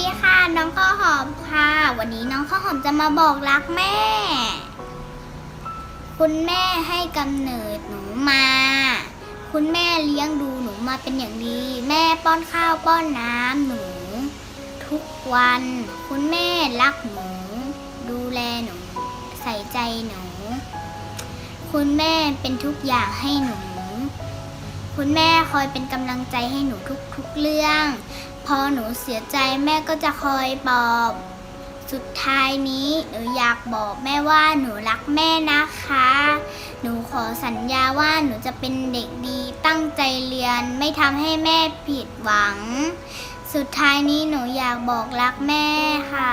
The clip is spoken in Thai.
ีค่ะ น้องข้าวหอมค่ะ วันนี้น้องข้าวหอมจะมาบอกรักแม่ คุณแม่ให้กำเนิดหนูมา คุณแม่เลี้ยงดูหนูมาเป็นอย่างดี แม่ป้อนข้าวป้อนน้ำหนู ทุกวัน คุณแม่รักหนู ดูแลหนู ใส่ใจหนู คุณแม่เป็นทุกอย่างให้หนู คุณแม่คอยเป็นกำลังใจให้หนูทุกๆเรื่อง พอหนูเสียใจแม่ก็จะคอยปลอบ สุดท้ายนี้หนูอยากบอกแม่ว่าหนูรักแม่นะคะ หนูขอสัญญาว่าหนูจะเป็นเด็กดีตั้งใจเรียนไม่ทำให้แม่ผิดหวัง สุดท้ายนี้หนูอยากบอกรักแม่ค่ะ